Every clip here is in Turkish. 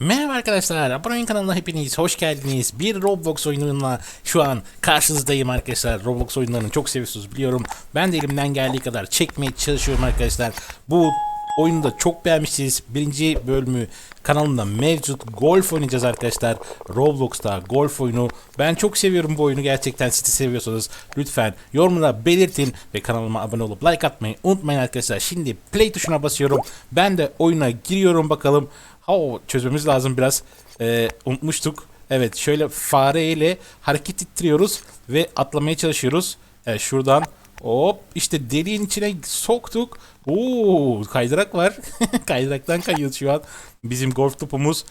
Merhaba arkadaşlar, Abone kanalına hepiniz hoş geldiniz. Bir Roblox oyununa şu an karşınızdayım arkadaşlar. Roblox oyunlarını çok seviyorsunuz biliyorum. Ben de elimden geldiği kadar çekmeye çalışıyorum arkadaşlar. Bu oyunu da çok beğenmişsiniz. Birinci bölümü kanalımda mevcut. Golf oynayacağız arkadaşlar. Roblox'ta golf oyunu. Ben çok seviyorum bu oyunu gerçekten. Siz de seviyorsanız lütfen yorumlara belirtin ve kanalıma abone olup like atmayı unutmayın arkadaşlar. Şimdi play tuşuna basıyorum. Ben de oyuna giriyorum bakalım. Ha o çözmemiz lazım biraz. Ee, unutmuştuk. Evet şöyle fareyle hareket ettiriyoruz ve atlamaya çalışıyoruz. Evet şuradan hop işte deliğin içine soktuk. Oo kaydırak var. Kaydıraktan kayıyoruz şu an. Bizim golf topumuz.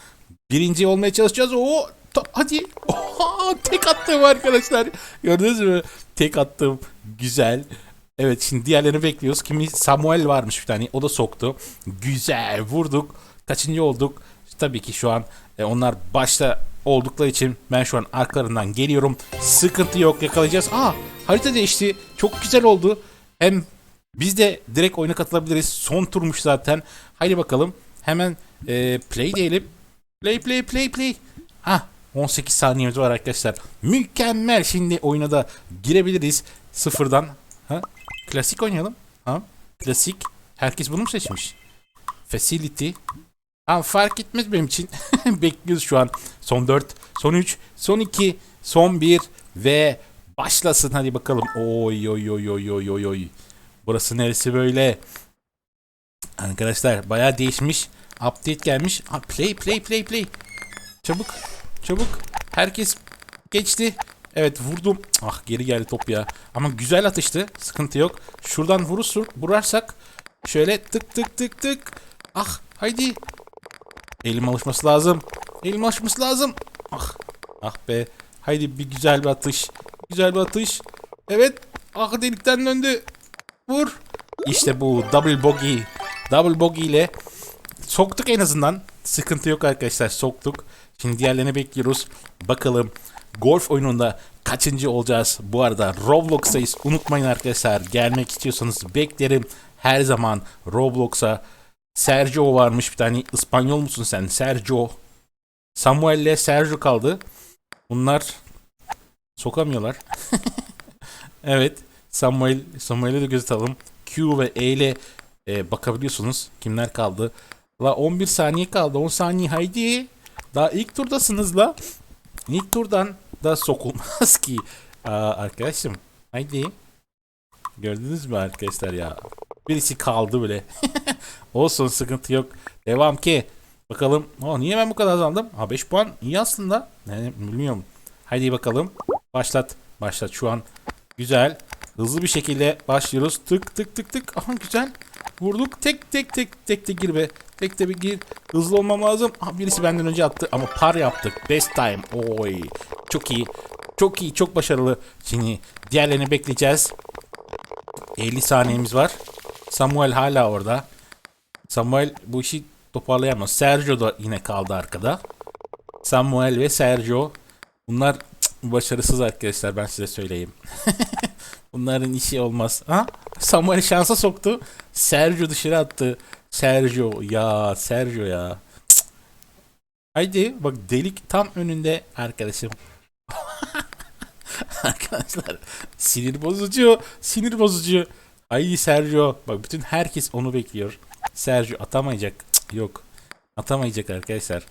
Birinci olmaya çalışacağız. Oo hadi. Oha, tek attım arkadaşlar. Gördünüz mü? Tek attım. Güzel. Evet şimdi diğerlerini bekliyoruz. Kimi Samuel varmış bir tane. O da soktu. Güzel vurduk. Kaçıncı olduk? Tabii ki şu an e, onlar başta oldukları için ben şu an arkalarından geliyorum. Sıkıntı yok yakalayacağız. Aa harita değişti. Çok güzel oldu. Hem biz de direkt oyuna katılabiliriz. Son turmuş zaten. Haydi bakalım. Hemen e, play diyelim. Play play play play. Ha 18 saniyemiz var arkadaşlar. Mükemmel. Şimdi oyuna da girebiliriz. Sıfırdan. Ha? Klasik oynayalım. Ha? Klasik. Herkes bunu mu seçmiş? Facility. Ha, fark etmez benim için. Bekliyoruz şu an. Son 4, son 3, son 2, son 1 ve başlasın hadi bakalım. Oy oy oy oy oy oy oy. Burası neresi böyle? Arkadaşlar bayağı değişmiş. Update gelmiş. Ha, play play play play. Çabuk. Çabuk. Herkes geçti. Evet vurdum. Ah geri geldi top ya. Ama güzel atıştı. Sıkıntı yok. Şuradan vurursun, vurarsak şöyle tık tık tık tık. Ah haydi. Elim alışması lazım. Elim alışması lazım. Ah. Ah be. Haydi bir güzel bir atış. Güzel bir atış. Evet. Ah delikten döndü. Vur. İşte bu double bogey. Double bogey ile soktuk en azından. Sıkıntı yok arkadaşlar. Soktuk. Şimdi diğerlerini bekliyoruz. Bakalım golf oyununda kaçıncı olacağız? Bu arada Roblox'tayız. Unutmayın arkadaşlar. Gelmek istiyorsanız beklerim. Her zaman Roblox'a Sergio varmış bir tane. İspanyol musun sen? Sergio. Samuel ile Sergio kaldı. Bunlar sokamıyorlar. evet. Samuel Samuel'e de göz atalım. Q ve E ile e, bakabiliyorsunuz. Kimler kaldı? La 11 saniye kaldı. 10 saniye haydi. Daha ilk turdasınız la. İlk turdan da sokulmaz ki. Aa, arkadaşım haydi. Gördünüz mü arkadaşlar ya? Birisi kaldı bile. Olsun sıkıntı yok. Devam ki. Bakalım. Oh, niye ben bu kadar azaldım? Ha 5 puan iyi aslında. Yani bilmiyorum. Haydi bakalım. Başlat. Başlat şu an. Güzel. Hızlı bir şekilde başlıyoruz. Tık tık tık tık. Aha güzel. Vurduk. Tek tek tek tek de gir be. Tek de bir gir. Hızlı olmam lazım. Aha, birisi benden önce attı ama par yaptık. Best time. Oy. Çok iyi. Çok iyi. Çok başarılı. Şimdi diğerlerini bekleyeceğiz. 50 saniyemiz var. Samuel hala orada. Samuel bu işi toparlayamaz. Sergio da yine kaldı arkada. Samuel ve Sergio. Bunlar başarısız arkadaşlar ben size söyleyeyim. Bunların işi olmaz. Ha? Samuel şansa soktu. Sergio dışarı attı. Sergio ya Sergio ya. Haydi bak delik tam önünde arkadaşım. Arkadaşlar sinir bozucu, sinir bozucu. Ay Sergio. Bak bütün herkes onu bekliyor. Sergio atamayacak. Cık, yok. Atamayacak arkadaşlar.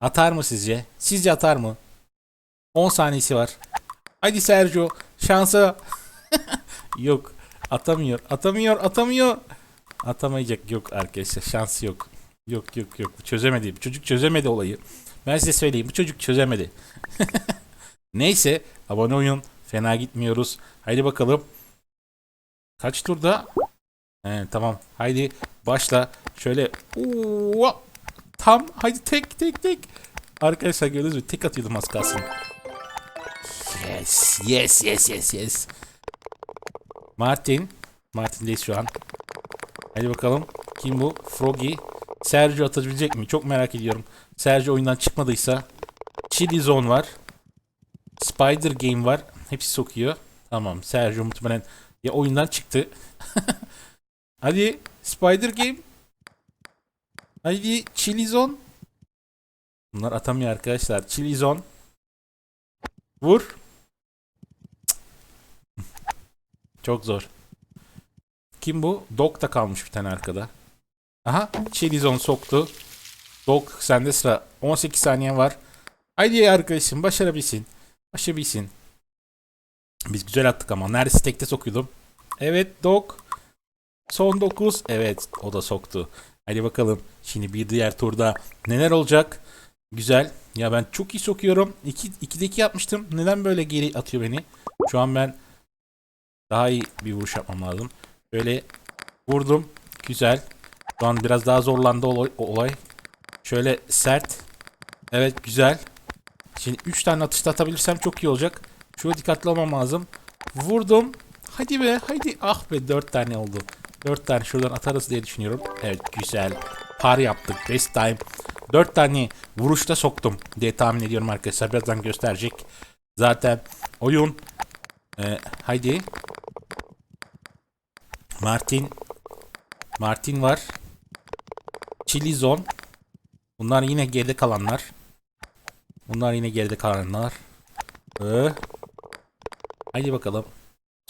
Atar mı sizce? Sizce atar mı? 10 saniyesi var. Hadi Sergio. Şansa. yok. Atamıyor. Atamıyor. Atamıyor. Atamayacak. Yok arkadaşlar. Şansı yok. Yok yok yok. Çözemedi. Bu çocuk çözemedi olayı. Ben size söyleyeyim. Bu çocuk çözemedi. Neyse. Abone olun. Fena gitmiyoruz. Haydi bakalım. Kaç turda? He, tamam. Haydi başla. Şöyle. Oo, tam. Haydi tek tek tek. Arkadaşlar gördünüz mü? Tek atıyordum az kalsın. Yes. Yes yes yes yes. Martin. Martin'deyiz şu an. Hadi bakalım. Kim bu? Froggy. Sergio atabilecek mi? Çok merak ediyorum. Sergio oyundan çıkmadıysa. Chili Zone var. Spider Game var. Hepsi sokuyor. Tamam. Sergio muhtemelen ya oyundan çıktı. Hadi Spider Game. Hadi Chili Zone. Bunlar atamıyor arkadaşlar. Chilizon. Vur. Çok zor. Kim bu? Dog da kalmış bir tane arkada. Aha. Chilizon soktu. Dog sende sıra. 18 saniye var. Haydi arkadaşım başarabilsin. Başarabilsin. Biz güzel attık ama. Neredeyse tekte sokuyordum. Evet Dog. Son 9. Evet o da soktu. Hadi bakalım. Şimdi bir diğer turda neler olacak? Güzel. Ya ben çok iyi sokuyorum. 2 2'de 2 yapmıştım. Neden böyle geri atıyor beni? Şu an ben daha iyi bir vuruş yapmam lazım. Böyle vurdum. Güzel. Şu an biraz daha zorlandı olay. olay. Şöyle sert. Evet güzel. Şimdi 3 tane atışta atabilirsem çok iyi olacak. Şöyle dikkatli olmam lazım. Vurdum. Hadi be hadi. Ah be 4 tane oldu. 4 tane şuradan atarız diye düşünüyorum. Evet güzel. Par yaptık. Best time. 4 tane vuruşta soktum diye tahmin ediyorum arkadaşlar. Birazdan gösterecek. Zaten oyun e, haydi Martin Martin var. Chilizon. Bunlar yine geride kalanlar. Bunlar yine geride kalanlar. Ee, haydi bakalım.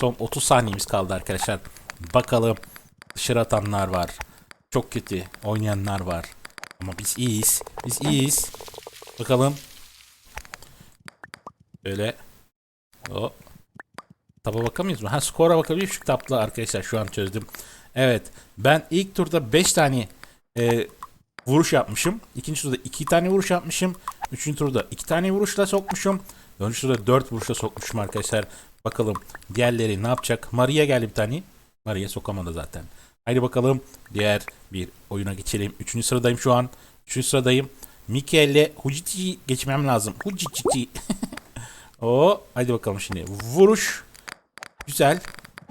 Son 30 saniyemiz kaldı arkadaşlar. Bakalım dışarı atanlar var. Çok kötü oynayanlar var. Ama biz iyiyiz. Biz iyiyiz. Bakalım. Böyle. O. Taba bakamıyoruz mu? Ha skora bakabiliyor şu kitapla arkadaşlar şu an çözdüm. Evet. Ben ilk turda 5 tane e, vuruş yapmışım. İkinci turda 2 tane vuruş yapmışım. Üçüncü turda 2 tane vuruşla sokmuşum. Dördüncü turda 4 vuruşla sokmuşum arkadaşlar. Bakalım diğerleri ne yapacak? Maria geldi bir tane. Maria sokamadı zaten. Haydi bakalım diğer bir oyuna geçelim. Üçüncü sıradayım şu an. Üçüncü sıradayım. Mikael'le Hucici geçmem lazım. Hucici. o haydi bakalım şimdi. Vuruş. Güzel.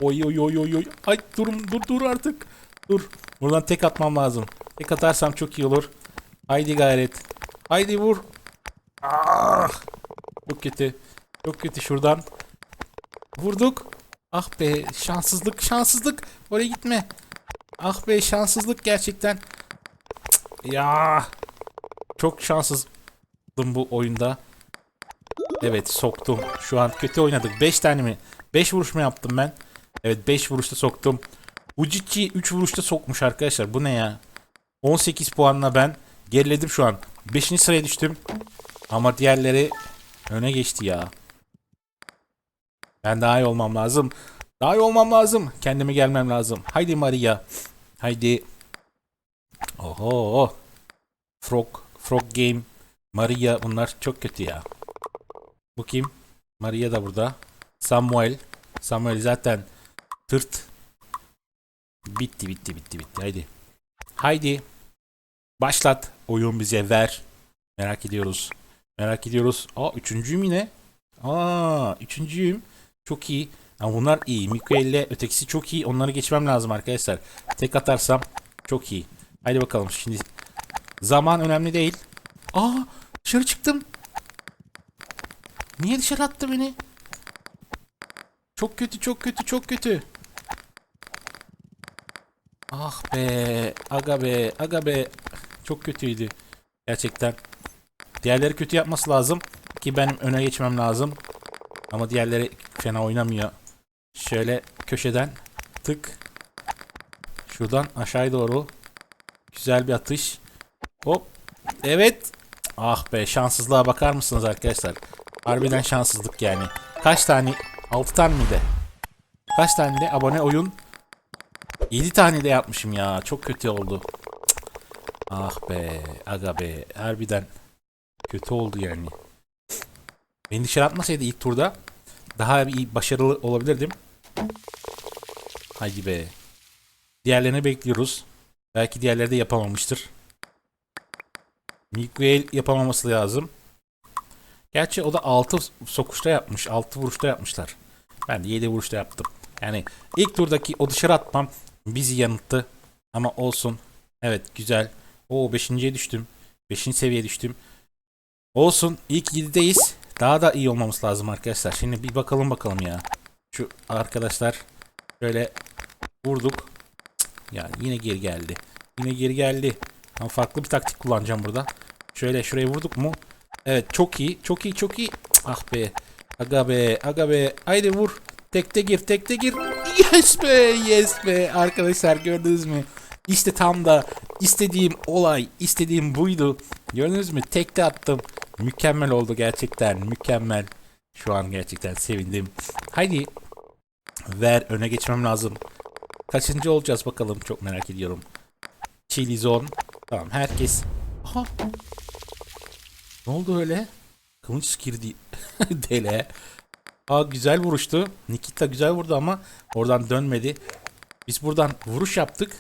Oy oy oy oy oy. Ay durum dur dur artık. Dur. Buradan tek atmam lazım. Tek atarsam çok iyi olur. Haydi gayret. Haydi vur. Ah. Çok kötü. Çok kötü şuradan. Vurduk. Ah be şanssızlık şanssızlık. Oraya gitme. Ah be şanssızlık gerçekten. Ya. Çok şanssızdım bu oyunda. Evet soktum. Şu an kötü oynadık. 5 tane mi? 5 vuruş mu yaptım ben? Evet 5 vuruşta soktum. Ucici 3 vuruşta sokmuş arkadaşlar. Bu ne ya? 18 puanla ben geriledim şu an. 5. sıraya düştüm. Ama diğerleri öne geçti ya. Ben daha iyi olmam lazım. Daha iyi olmam lazım. Kendime gelmem lazım. Haydi Maria. Haydi. Oho. Frog. Frog Game. Maria bunlar çok kötü ya. Bu kim? Maria da burada. Samuel. Samuel zaten tırt. Bitti bitti bitti bitti. Haydi. Haydi. Başlat. Oyun bize ver. Merak ediyoruz. Merak ediyoruz. Aa üçüncüyüm yine. Aa üçüncüyüm. Çok iyi. Ama bunlar iyi. İle ötekisi çok iyi. Onları geçmem lazım arkadaşlar. Tek atarsam çok iyi. Haydi bakalım şimdi. Zaman önemli değil. Aa dışarı çıktım. Niye dışarı attı beni? Çok kötü çok kötü çok kötü. Ah be. Aga be. Aga be. Çok kötüydü. Gerçekten. Diğerleri kötü yapması lazım. Ki benim öne geçmem lazım. Ama diğerleri fena oynamıyor. Şöyle köşeden tık. Şuradan aşağıya doğru. Güzel bir atış. Hop. Evet. Ah be şanssızlığa bakar mısınız arkadaşlar? Harbiden şanssızlık yani. Kaç tane? 6 tane miydi? Kaç tane de abone oyun? 7 tane de yapmışım ya. Çok kötü oldu. Ah be. Aga be. Harbiden kötü oldu yani. Beni dışarı atmasaydı ilk turda daha bir başarılı olabilirdim. Haydi be. Diğerlerini bekliyoruz. Belki diğerleri de yapamamıştır. Miguel yapamaması lazım. Gerçi o da 6 sokuşta yapmış. 6 vuruşta yapmışlar. Ben de 7 vuruşta yaptım. Yani ilk turdaki o dışarı atmam bizi yanılttı. Ama olsun. Evet güzel. O 5.ye düştüm. 5. seviyeye düştüm. Olsun. İlk 7'deyiz. Daha da iyi olmamız lazım arkadaşlar. Şimdi bir bakalım bakalım ya. Şu arkadaşlar şöyle vurduk. Cık, Ya yine geri geldi. Yine geri geldi. Ama farklı bir taktik kullanacağım burada. Şöyle şuraya vurduk mu? Evet çok iyi. Çok iyi çok iyi. Ah be. Aga be. Aga be. Haydi vur. Tekte gir. Tekte gir. Yes be. Yes be. Arkadaşlar gördünüz mü? İşte tam da istediğim olay, istediğim buydu. Gördünüz mü? Tekte attım. Mükemmel oldu gerçekten. Mükemmel. Şu an gerçekten sevindim. Haydi. Ver öne geçmem lazım. Kaçıncı olacağız bakalım çok merak ediyorum. Chili zone. Tamam herkes. Aha. Ne oldu öyle? Kılıç girdi. Dele. Aa güzel vuruştu. Nikita güzel vurdu ama oradan dönmedi. Biz buradan vuruş yaptık.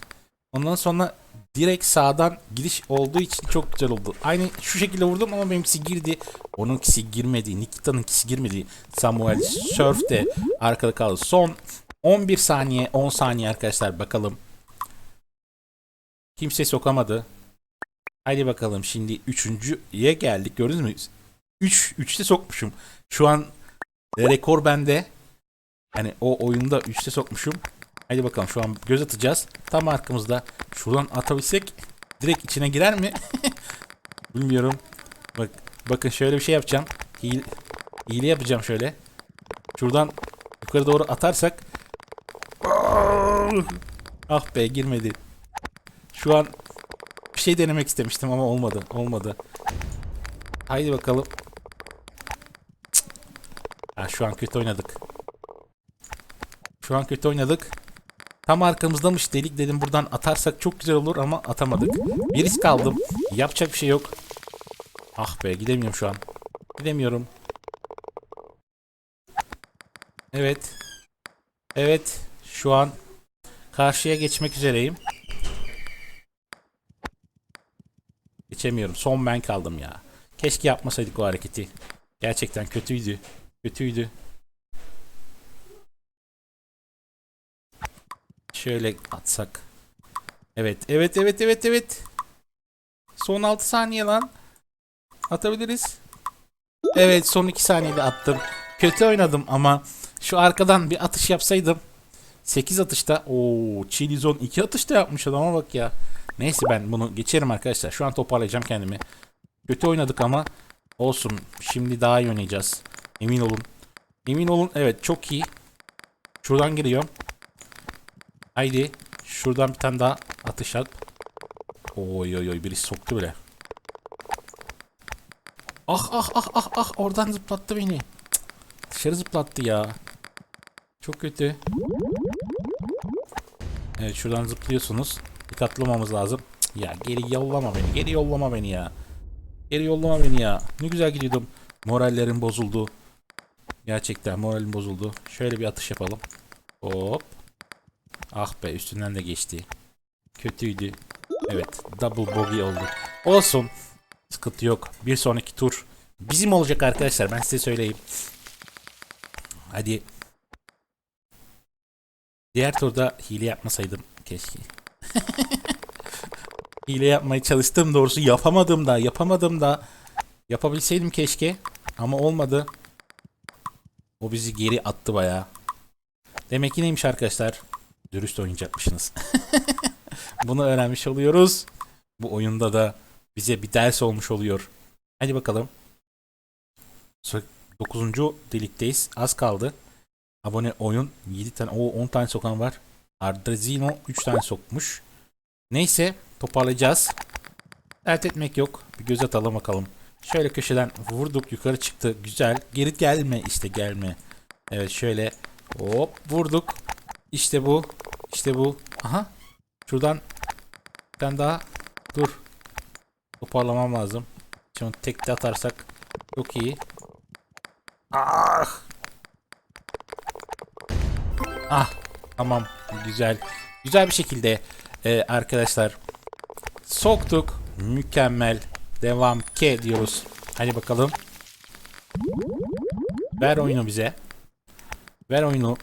Ondan sonra direkt sağdan gidiş olduğu için çok güzel oldu. Aynı şu şekilde vurdum ama benimkisi girdi. Onunkisi girmedi. Nikita'nınkisi girmedi. Samuel Surf de arkada kaldı. Son 11 saniye 10 saniye arkadaşlar bakalım. Kimse sokamadı. Haydi bakalım şimdi üçüncüye geldik. Gördünüz mü? 3 3'te sokmuşum. Şu an rekor bende. Yani o oyunda 3'te sokmuşum. Haydi bakalım şu an göz atacağız. Tam arkamızda. Şuradan atabilsek direkt içine girer mi? Bilmiyorum. Bak bakın şöyle bir şey yapacağım. Hile, hile yapacağım şöyle. Şuradan yukarı doğru atarsak Ah be girmedi. Şu an bir şey denemek istemiştim ama olmadı. Olmadı. Haydi bakalım. Ha, şu an kötü oynadık. Şu an kötü oynadık. Tam arkamızdamış delik dedim buradan atarsak çok güzel olur ama atamadık. Bir risk kaldım. Yapacak bir şey yok. Ah be gidemiyorum şu an. Gidemiyorum. Evet. Evet. Şu an karşıya geçmek üzereyim. Geçemiyorum. Son ben kaldım ya. Keşke yapmasaydık o hareketi. Gerçekten kötüydü. Kötüydü. Şöyle atsak. Evet, evet, evet, evet, evet. Son 6 saniye lan. Atabiliriz. Evet, son 2 saniyede attım. Kötü oynadım ama şu arkadan bir atış yapsaydım 8 atışta o Chili Zone 2 atışta yapmış adama bak ya. Neyse ben bunu geçerim arkadaşlar. Şu an toparlayacağım kendimi. Kötü oynadık ama olsun. Şimdi daha iyi oynayacağız. Emin olun. Emin olun. Evet çok iyi. Şuradan giriyorum. Haydi. Şuradan bir tane daha atış at. Oy oy oy birisi soktu bile. Ah ah ah ah ah oradan zıplattı beni. Cık, Dışarı zıplattı ya. Çok kötü. Evet şuradan zıplıyorsunuz. Dikkatli olmamız lazım. Cık, Ya geri yollama beni. Geri yollama beni ya. Geri yollama beni ya. Ne güzel gidiyordum. Morallerim bozuldu. Gerçekten moralim bozuldu. Şöyle bir atış yapalım. Hop. Ah be üstünden de geçti. Kötüydü. Evet double bogey oldu. Olsun. Sıkıntı yok. Bir sonraki tur bizim olacak arkadaşlar ben size söyleyeyim. Hadi. Diğer turda hile yapmasaydım keşke. hile yapmaya çalıştım doğrusu yapamadım da yapamadım da yapabilseydim keşke ama olmadı. O bizi geri attı bayağı. Demek ki neymiş arkadaşlar? Dürüst oynayacakmışsınız. Bunu öğrenmiş oluyoruz. Bu oyunda da bize bir ders olmuş oluyor. Hadi bakalım. 9. delikteyiz. Az kaldı. Abone oyun 7 tane, o 10 tane sokan var. Ardrezino 3 tane sokmuş. Neyse toparlayacağız. Dert etmek yok. Bir göz atalım bakalım. Şöyle köşeden vurduk yukarı çıktı. Güzel. Geri gelme işte gelme. Evet şöyle hop vurduk. İşte bu. İşte bu. Aha. Şuradan bir tane daha. Dur. Toparlamam lazım. Şimdi tekte atarsak çok iyi. Ah. Ah. Tamam. Güzel. Güzel bir şekilde e, arkadaşlar soktuk. Mükemmel. Devam ke diyoruz. Hadi bakalım. Ver oyunu bize. Ver oyunu.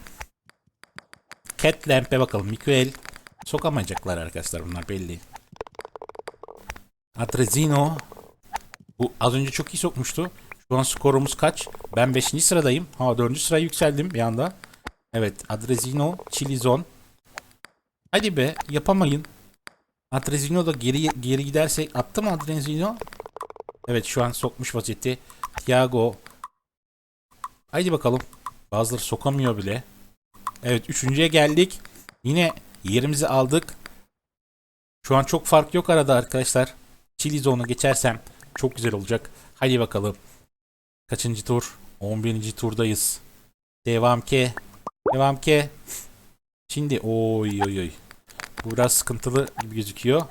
Cat Lamp'e bakalım. Mikael sokamayacaklar arkadaşlar bunlar belli. Atrezino. Bu az önce çok iyi sokmuştu. Şu an skorumuz kaç? Ben 5. sıradayım. Ha 4. sıraya yükseldim bir anda. Evet Adrezino, Chilizon. Hadi be yapamayın. Adrezino da geri geri giderse attı mı Adrezino? Evet şu an sokmuş vaziyette. Thiago. Haydi bakalım. Bazıları sokamıyor bile. Evet üçüncüye geldik. Yine yerimizi aldık. Şu an çok fark yok arada arkadaşlar. Chili zone'u geçersem çok güzel olacak. Hadi bakalım. Kaçıncı tur? 11. turdayız. Devam ki. Devam ki. Şimdi oy oy oy. Bu biraz sıkıntılı gibi gözüküyor.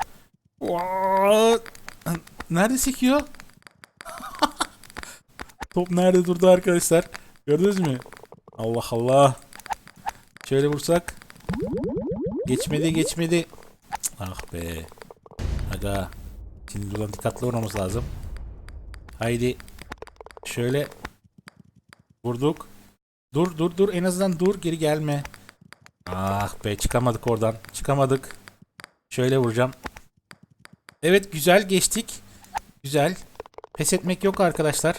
Nerede sekiyor? Top nerede durdu arkadaşlar? Gördünüz mü? Allah Allah. Şöyle vursak. Geçmedi geçmedi. Ah be. Aga. Şimdi buradan dikkatli olmamız lazım. Haydi. Şöyle. Vurduk. Dur dur dur en azından dur geri gelme. Ah be çıkamadık oradan. Çıkamadık. Şöyle vuracağım. Evet güzel geçtik. Güzel. Pes etmek yok arkadaşlar.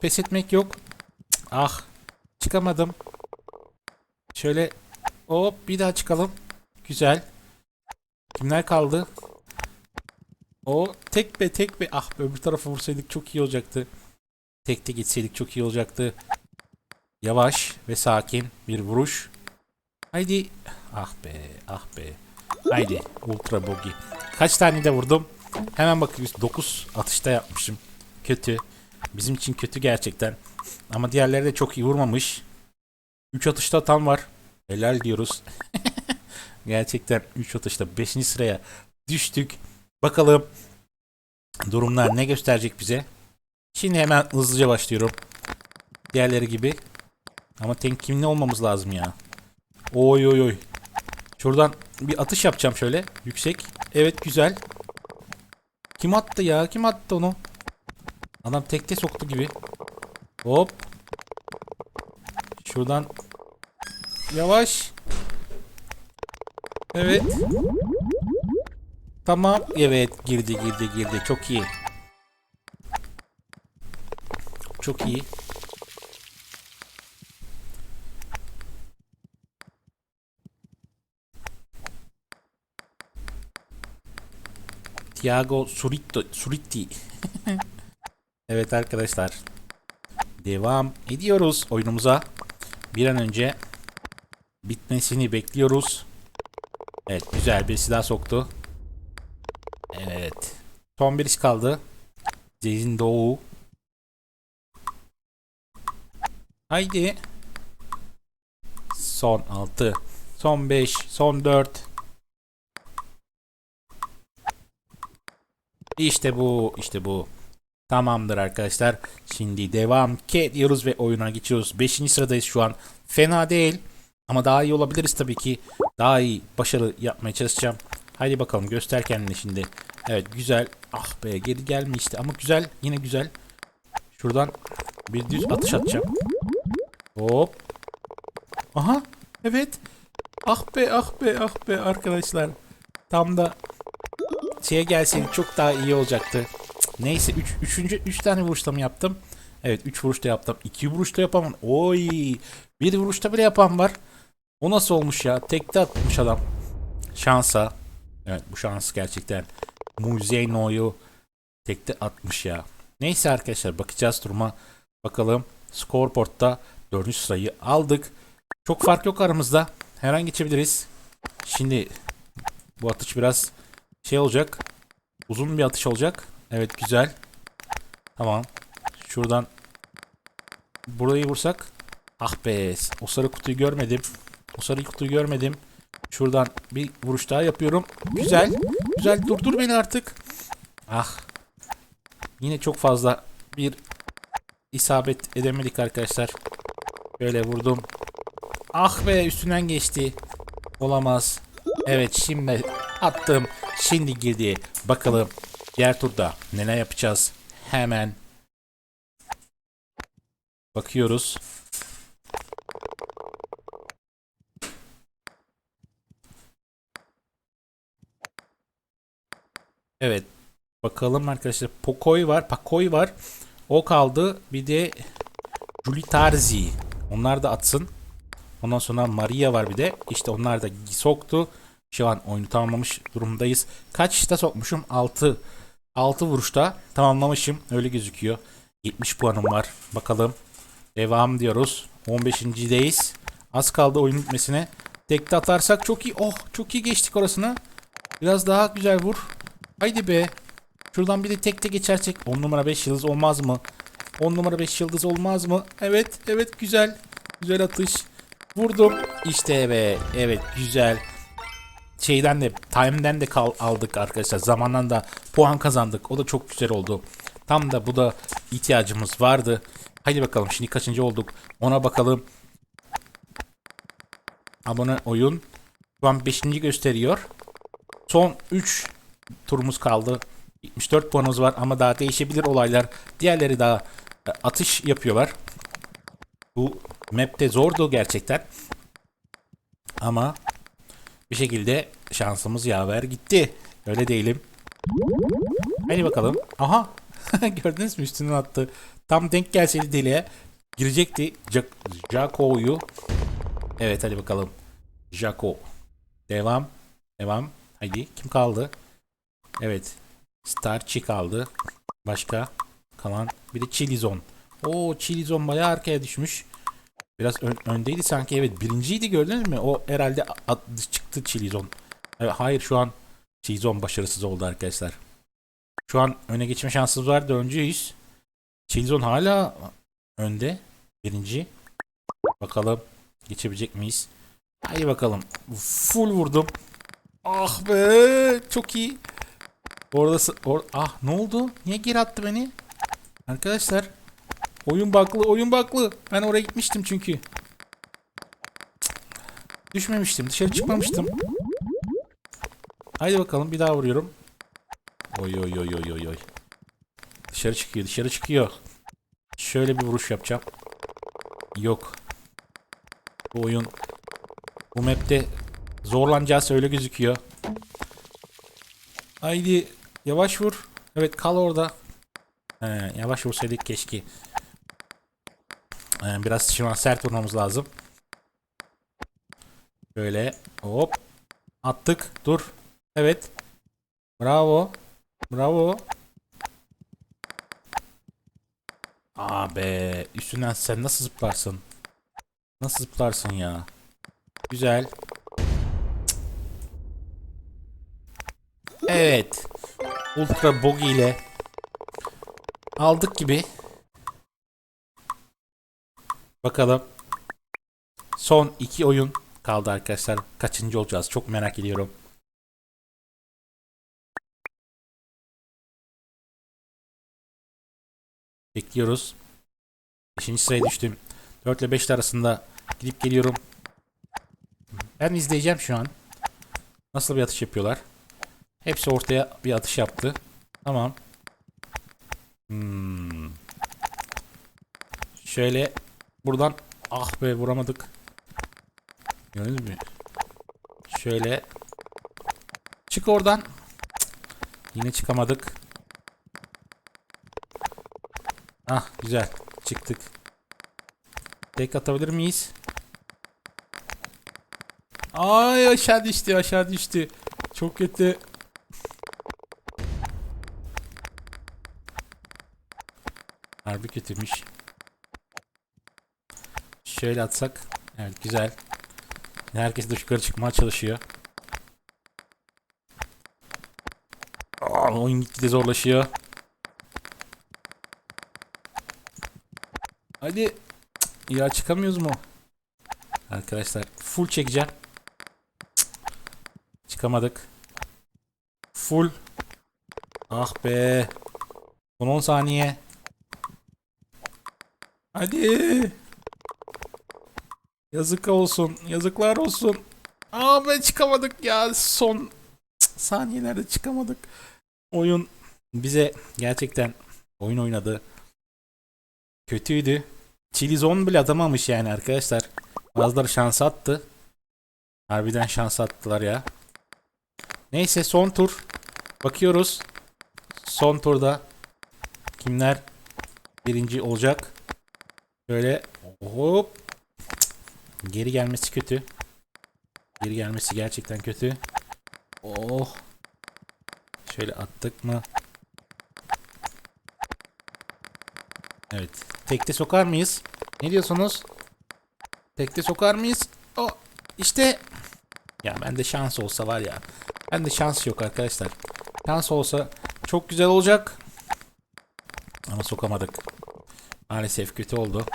Pes etmek yok. Ah. Çıkamadım. Şöyle hop bir daha çıkalım. Güzel. Kimler kaldı? O tek be tek be. Ah öbür tarafa vursaydık çok iyi olacaktı. Tekte gitseydik çok iyi olacaktı. Yavaş ve sakin bir vuruş. Haydi. Ah be ah be. Haydi ultra bogi. Kaç tane de vurdum? Hemen bakıyoruz. 9 atışta yapmışım. Kötü. Bizim için kötü gerçekten. Ama diğerleri de çok iyi vurmamış. 3 atışta atan var. Helal diyoruz. gerçekten 3 atışta 5. sıraya düştük. Bakalım durumlar ne gösterecek bize. Şimdi hemen hızlıca başlıyorum. Diğerleri gibi. Ama temkinli olmamız lazım ya. Oy oy oy. Şuradan bir atış yapacağım şöyle. Yüksek. Evet güzel. Kim attı ya? Kim attı onu? Adam tekte soktu gibi. Hop. Şuradan. Yavaş. Evet. Tamam. Evet girdi girdi girdi. Çok iyi. Çok iyi. Thiago Surito, Suritti. evet arkadaşlar. Devam ediyoruz oyunumuza. Bir an önce bitmesini bekliyoruz. Evet güzel bir silah soktu. Evet. Son bir iş kaldı. Zeyzin Doğu. Haydi. Son 6. Son 5. Son 4. İşte bu, işte bu. Tamamdır arkadaşlar. Şimdi devam ki diyoruz ve oyuna geçiyoruz. 5. sıradayız şu an. Fena değil. Ama daha iyi olabiliriz tabii ki. Daha iyi başarı yapmaya çalışacağım. Haydi bakalım göster kendini şimdi. Evet güzel. Ah be geri gelmişti ama güzel. Yine güzel. Şuradan bir düz atış atacağım. Hop. Aha. Evet. Ah be ah be ah be arkadaşlar. Tam da şeye gelseydik çok daha iyi olacaktı. Neyse 3 üç, üçüncü 3 tane vuruşta mı yaptım? Evet 3 vuruşta yaptım. 2 vuruşta yapamam. Oy! Bir vuruşta bile yapan var. O nasıl olmuş ya? Tekte atmış adam. Şansa. Evet bu şans gerçekten. Muzeyno'yu tekte atmış ya. Neyse arkadaşlar bakacağız duruma. Bakalım. Scoreboard'da 4. sırayı aldık. Çok fark yok aramızda. Her an geçebiliriz. Şimdi bu atış biraz şey olacak. Uzun bir atış olacak. Evet güzel. Tamam. Şuradan burayı vursak. Ah be. O sarı kutuyu görmedim. O sarı kutuyu görmedim. Şuradan bir vuruş daha yapıyorum. Güzel. Güzel. Durdur beni artık. Ah. Yine çok fazla bir isabet edemedik arkadaşlar. Böyle vurdum. Ah be üstünden geçti. Olamaz. Evet şimdi attım. Şimdi girdi. Bakalım diğer turda neler yapacağız. Hemen bakıyoruz. Evet. Bakalım arkadaşlar. Pokoy var. Pakoy var. O kaldı. Bir de Julitarzi. Onlar da atsın. Ondan sonra Maria var bir de. İşte onlar da soktu. Şu an oyunu tamamlamış durumdayız. Kaç işte sokmuşum? 6 6 vuruşta tamamlamışım. Öyle gözüküyor. 70 puanım var. Bakalım. Devam diyoruz. 15.deyiz. Az kaldı oyun bitmesine. Tekte atarsak çok iyi. Oh çok iyi geçtik orasını. Biraz daha güzel vur. Haydi be. Şuradan bir de tekte geçersek 10 numara 5 yıldız olmaz mı? 10 numara 5 yıldız olmaz mı? Evet evet güzel. Güzel atış. Vurdum. İşte be. Evet güzel. Şeyden de time'den de kal aldık arkadaşlar. Zamandan da puan kazandık. O da çok güzel oldu. Tam da bu da ihtiyacımız vardı. Haydi bakalım şimdi kaçıncı olduk? Ona bakalım. Abone oyun. Şu an 5. gösteriyor. Son 3 turumuz kaldı. 74 puanımız var ama daha değişebilir olaylar. Diğerleri daha e, atış yapıyorlar. Bu map'te zordu gerçekten. Ama bir şekilde şansımız yaver gitti. Öyle değilim. Hadi bakalım. Aha. Gördünüz mü üstünden attı. Tam denk gelseydi deliğe girecekti. Jaco'yu. Evet hadi bakalım. Jaco. Devam. Devam. Haydi. Kim kaldı? Evet. Starchi kaldı. Başka kalan bir de Chilizon. Oo Chilizon bayağı arkaya düşmüş. Biraz ön- öndeydi sanki. Evet birinciydi gördünüz mü? O herhalde çıktı Chilizon. Evet, hayır şu an Chilizon başarısız oldu arkadaşlar. Şu an öne geçme şansımız var. Dördüncüyüz. Chilizon hala önde. Birinci. Bakalım geçebilecek miyiz? Haydi bakalım. Full vurdum. Ah be çok iyi. Orada or ah ne oldu? Niye geri attı beni? Arkadaşlar oyun baklı oyun baklı. Ben oraya gitmiştim çünkü. Düşmemiştim. Dışarı çıkmamıştım. Haydi bakalım bir daha vuruyorum. Oy oy oy oy oy oy. Dışarı çıkıyor dışarı çıkıyor. Şöyle bir vuruş yapacağım. Yok. Bu oyun bu map'te zorlanacağız öyle gözüküyor. Haydi yavaş vur. Evet kal orada. He, yavaş vursaydık keşke. Ee, biraz an sert vurmamız lazım. Böyle hop attık. Dur. Evet. Bravo. Bravo. Aa be. Üstünden sen nasıl zıplarsın? Nasıl zıplarsın ya? Güzel. Evet. Ultra Bogi ile aldık gibi. Bakalım. Son iki oyun kaldı arkadaşlar. Kaçıncı olacağız? Çok merak ediyorum. Bekliyoruz. 5. sıraya düştüm. 4 ile 5 arasında gidip geliyorum. Ben izleyeceğim şu an. Nasıl bir atış yapıyorlar. Hepsi ortaya bir atış yaptı. Tamam. Hmm. Şöyle buradan ah be vuramadık. Gördünüz mü? Şöyle çık oradan. Cık. Yine çıkamadık. Ah güzel. Çıktık. Tek atabilir miyiz? Ay aşağı düştü aşağı düştü. Çok kötü. Harbi kötüymüş. Şöyle atsak. Evet güzel. Herkes de yukarı çıkmaya çalışıyor. Aa, oyun gitgide zorlaşıyor. Hadi. Ya çıkamıyoruz mu? Arkadaşlar full çekeceğim. Çıkamadık. Full. Ah be. Son 10 saniye. Hadi. Yazık olsun. Yazıklar olsun. Aa be çıkamadık ya. Son saniyelerde çıkamadık. Oyun bize gerçekten oyun oynadı. Kötüydü. Chilizon bile atamamış yani arkadaşlar. Bazıları şans attı. Harbiden şans attılar ya. Neyse son tur. Bakıyoruz. Son turda kimler birinci olacak? Şöyle hop. Geri gelmesi kötü. Geri gelmesi gerçekten kötü. Oh. Şöyle attık mı? Evet. Tekte sokar mıyız? Ne diyorsunuz? Tekte sokar mıyız? O oh, işte ya ben de şans olsa var ya. Ben de şans yok arkadaşlar. Şans olsa çok güzel olacak. Ama sokamadık. Maalesef kötü oldu.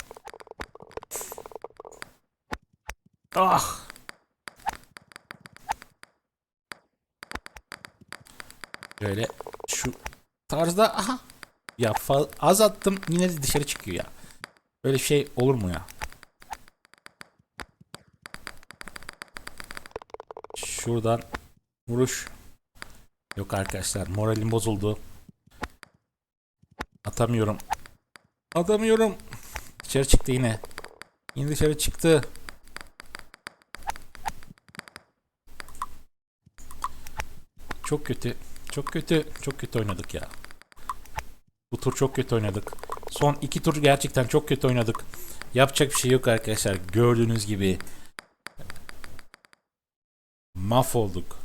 Ah! Böyle şu tarzda aha ya az attım yine de dışarı çıkıyor ya. Böyle şey olur mu ya? Şuradan vuruş. Yok arkadaşlar moralim bozuldu. Atamıyorum. Atamıyorum. Dışarı çıktı yine. Yine dışarı çıktı. Çok kötü. Çok kötü. Çok kötü oynadık ya. Bu tur çok kötü oynadık. Son iki tur gerçekten çok kötü oynadık. Yapacak bir şey yok arkadaşlar. Gördüğünüz gibi. Mahvolduk.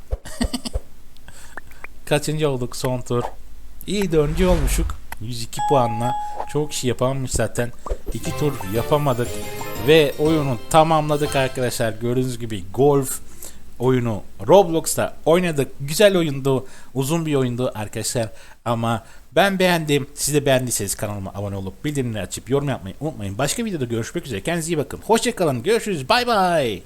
Kaçıncı olduk son tur? İyi dördüncü olmuşuk. 102 puanla. Çok şey yapamamış zaten. İki tur yapamadık. Ve oyunu tamamladık arkadaşlar. Gördüğünüz gibi golf oyunu Roblox'ta oynadık. Güzel oyundu. Uzun bir oyundu arkadaşlar. Ama ben beğendim. Siz de beğendiyseniz kanalıma abone olup bildirimleri açıp yorum yapmayı unutmayın. Başka videoda görüşmek üzere. Kendinize iyi bakın. Hoşçakalın. Görüşürüz. Bay bay.